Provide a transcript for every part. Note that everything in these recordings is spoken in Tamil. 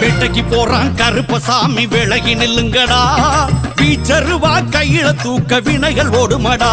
வேட்டைக்கு போறான் கருப்பசாமி விலகி நில்லுங்கடா. பீச்சருவா கையில தூக்க வினைகள் ஓடுமடா.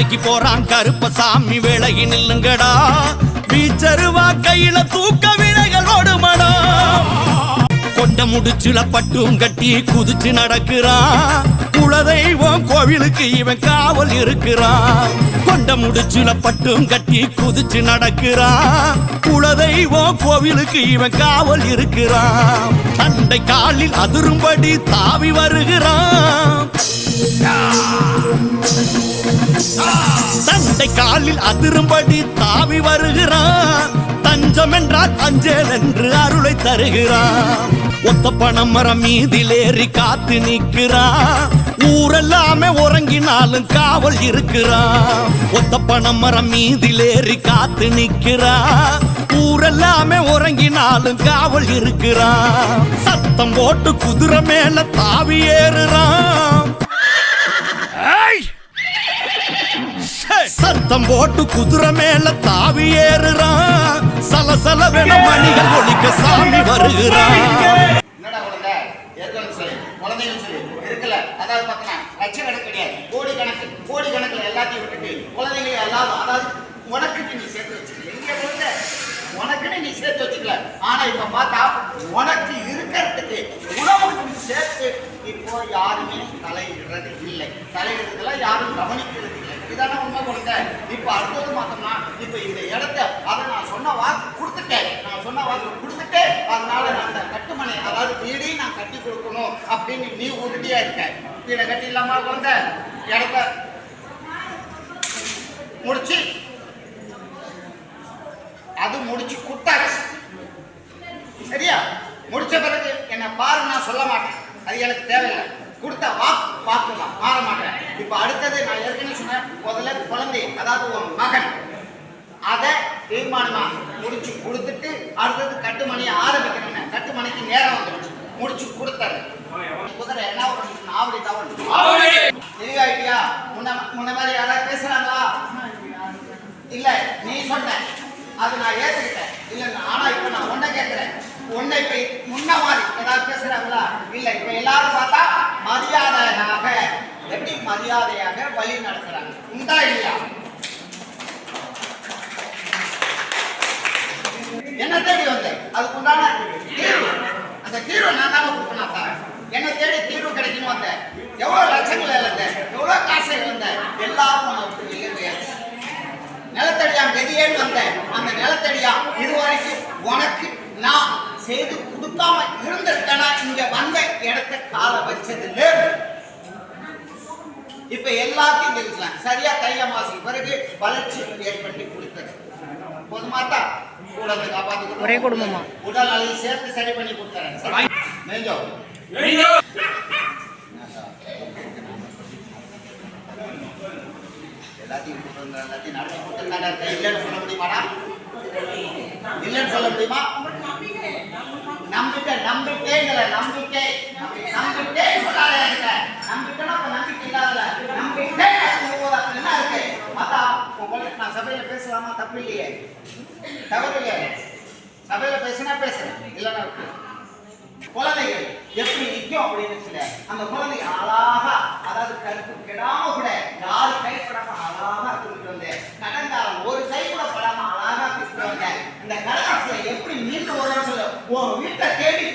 வேட்டைக்கு போறான் கருப்பசாமி விலகி நில்லுங்கடா. வீச்சருவா கையில தூக்க வினைகள் ஓடுமடா. கொண்ட முடிச்சுல பட்டும் கட்டி குதிச்சு நடக்கிறான் குலதெய்வம் கோவிலுக்கு இவன் காவல் இருக்கிறான் கொண்ட முடிச்சுல பட்டும் கட்டி குதிச்சு நடக்கிறான் குலதெய்வம் கோவிலுக்கு இவன் காவல் இருக்கிறான். தண்டை காலில் அதிரும்படி தாவி வருகிறான். தண்டை காலில் அதிரும்படி தாவி வருகிறான். தஞ்சம் என்றால் அஞ்சல் என்று அருளை தருகிறான். ஒத்த பணம் மரம் மீதிலேறி காத்து நிற்கிறான். ஊரெல்லாமே உறங்கினாலும் காவல் இருக்கிறான். ஒத்த பணம் மரம் மீதிலேறி காத்து நிற்கிறான். ஊரெல்லாமே உறங்கினாலும் காவல் இருக்கிறான். சத்தம் போட்டு குதிரை மேல தாவி ஏறுறான். சத்தம் போட்டு குதிரை மேல தாவி ஏறுறான். சலசலவென மணிகள் ஒலிக்க சாமி வருகிறான். என்னடா குழந்தை ஏற்கனவே சொல்லி குழந்தைகள் சொல்லி இருக்குல்ல? அதாவது பார்த்தனா லட்சக்கணக்கு கிடையாது. கோடி கணக்கு. கோடி கணக்குல எல்லாத்தையும் விட்டுட்டு குழந்தைங்க எல்லாரும் அதாவது உனக்குன்னு நீ சேர்த்து வச்சுக்கல. எங்க குழந்தை உனக்குன்னு நீ சேர்த்து வச்சுக்கல. ஆனா இப்ப பார்த்தா உனக்கு இருக்கிறதுக்கு உணவுக்கு நீ சேர்த்து இப்போ யாருமே தலையிடுறது இல்லை. தலையிடுறதுல யாரும் கவனிக்கிறது இல்லை இதான உண்மை இப்ப அடுத்தது பார்த்தோம்னா இப்ப இந்த இடத்த அதை நான் சொன்ன வாக்கு கொடுத்துட்டேன். நான் சொன்ன வாக்கு கொடுத்துட்டேன். அதனால நான் அந்த கட்டுமனை அதாவது வீடையும் நான் கட்டி கொடுக்கணும் அப்படின்னு நீ உறுதியா இருக்க. வீடை கட்டிடலாமா குழந்த? இடத்த முடிச்சு. அது முடிச்சு கொடுத்தாரு சரியா? முடிச்ச பிறகு என்ன பாரு நான் சொல்ல மாட்டேன். அது எனக்கு தேவையில்லை. கொடுத்த வாக்கு பார்க்கலாம் மாற மாட்டேன் இப்போ அடுத்தது நான் ஏற்கனவே சொன்னேன் முதல்ல குழந்தை அதாவது உன் மகன். அதை தீர்மானமா முடிச்சு கொடுத்துட்டு அடுத்தது கட்டுமணியை ஆரம்பிக்கணும்னு. கட்டுமணிக்கு நேரம் வந்துருச்சு. முடிச்சு கொடுத்தாரு. குதிரை என்ன ஒரு ஆவடி தவறு தெளிவாயிட்டியா முன்ன முன்ன மாதிரி யாராவது பேசுறாங்களா? இல்ல நீ சொன்ன. அது நான் ஏத்துக்கிட்டேன். இல்ல ஆனா இப்ப நான் உன்னை கேட்கிறேன் உன்னை இப்ப முன்ன மாதிரி ஏதாவது பேசுறாங்களா? இல்ல இப்ப எல்லாரும் பார்த்தா மரியாதையாக எப்படி மரியாதையாக வழி நடத்துறாங்க? உண்டா இல்லையா? என்ன தேடி வந்தேன். அதுக்கு உண்டான தீர்வு. அந்த தீர்வை நான் தானே கொடுக்கணும் அப்ப. என்ன தேடி தீர்வு கிடைக்கணும் அந்த எவ்வளவு லட்சங்கள் இழந்தேன் எவ்வளவு காசு இழந்தேன் எல்லாரும் உன்னை விட்டு வெளியே வந்த நிலத்தடியா கதியேன்னு அந்த நிலத்தடியா இது வரைக்கும் உனக்கு நான் செய்து கொடுக்காம இருந்திருக்கேனா இங்க வந்த இடத்த கால வச்சது இல்லை இப்ப எல்லாத்தையும் தெரிஞ்சுக்கலாம் சரியா தைய மாசம் பிறகு வளர்ச்சி ஏற்படுத்தி கொடுத்தது. போதுமாட்டா கூடத்தை காப்பாத்தி ஒரே குடும்பமா? உடல் அதையும் சேர்த்து சரி பண்ணி கொடுத்தறேன். மேஞ்சோ எல்லாத்தையும் எல்லாத்தையும் நடத்தி கொடுத்துருந்தாடா இருக்கேன். இல்லைன்னு சொல்ல முடியுமாடா? இல்லைன்னு சொல்ல முடியுமா? நம்பிக்கை. நம்பிக்கை சொல்லாத என்கிட்ட. நம்பிக்கைன்னா அப்ப நம்பிக்கை இல்லாதல நம்பிக்கை சொல்லும்போது என்ன இருக்கு? மத்தா உங்களுக்கு நான் சபையில பேசலாமா? தப்பு இல்லையே. தவறு இல்லையே. சபையில பேசினா பேசுறேன். இல்லைன்னா இருக்கு குழந்தைகள் எப்படி நிற்கும் அப்படின்னு சொல்ல. அந்த குழந்தை அழகா அதாவது கருப்பு கெடாம கூட யாரு கைப்படாம அழகா தூக்கிட்டு வந்து கடங்காலம் ஒரு கை கூட படாம அழகா தூக்கிட்டு வந்தேன் இந்த கடலாசில எப்படி மீண்டு வரும்னு சொல்ல உன் வீட்டை தேடி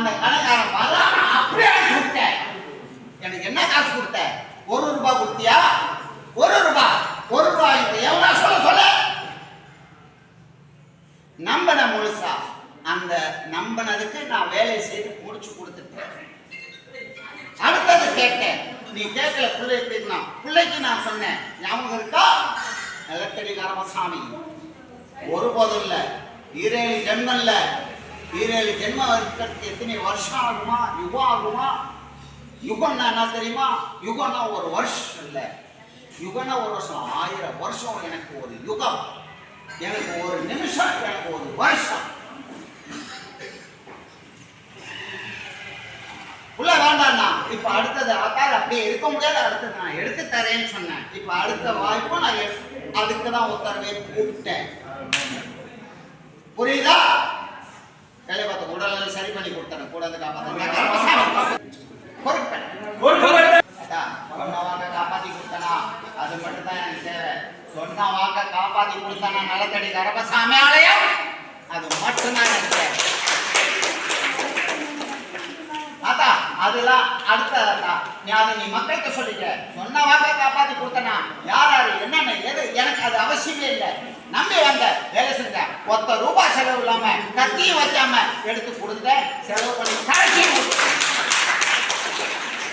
அந்த கடைக்காரன் வராம அப்படியே அனுப்பி எனக்கு என்ன காசு கொடுத்த? ஒரு ரூபாய் கொடுத்தியா? ஒரு ரூபாய். ஒரு ரூபாய் எவ்வளோ? சொல்ல சொல்ல. நம்பின முழுசா அந்த நம்பினதுக்கு நான் வேலையை செய்து முடிச்சு கொடுத்துட்டேன். அடுத்தது கேட்டேன். நீ கேட்கல பிள்ளை எப்படின்னா பிள்ளைக்கு நான் சொன்னேன். ஞாபகம் இருக்கா? நிலக்கடி நரமசாமி. ஒருபோதும் இல்லை. ஈரேழு ஜென்மம் ஈரேழு ஜென்மம் இருக்கிறதுக்கு எத்தனை வருஷம் ஆகுமா? யுகம் ஆகுமா? யுகம்னா என்ன தெரியுமா? யுகம்னா ஒரு வருஷம் இல்லை. யுகம்னா ஒரு வருஷம் ஆயிரம் வருஷம் எனக்கு ஒரு யுகம். எனக்கு ஒரு நிமிஷம் எனக்கு ஒரு வருஷம். உள்ள வேண்டாம்ண்ணா இப்ப அடுத்தது அக்கால் அப்படியே இருக்க முடியாது. அடுத்தது நான் எடுத்து தரேன்னு சொன்னேன். இப்ப அடுத்த வாய்ப்பும் நான் அதுக்கு தான் உத்தரவே கூப்பிட்டேன் புரியுதா வேலை பார்த்த உடல்நிலை சரி பண்ணி கொடுத்தேன் கூட வந்து காப்பாற்ற பொறுப்பேன் அதான், சொன்ன வாக்க காப்பாத்தி கொடுத்தனா அது மட்டும் தான் எனக்கு தேவை சொன்ன வாக்க காப்பாத்தி கொடுத்தனா நிலத்தடி கரபசாமி ஆலயம் அது மட்டும்தான் எனக்கு தேவை அத்தா அதெல்லாம் அடுத்ததா நீ அதை நீ மக்களுக்கு சொல்லிக்க சொன்ன வாக்க காப்பாத்தி கொடுத்தனா யார் யாரு என்னென்ன எது எனக்கு அது அவசியமே இல்லை. நம்பி வந்த வேலை செஞ்ச. ஒத்த ரூபாய் செலவு இல்லாம கத்தியும் வைக்காம எடுத்து கொடுத்த செலவு பண்ணி கடைசி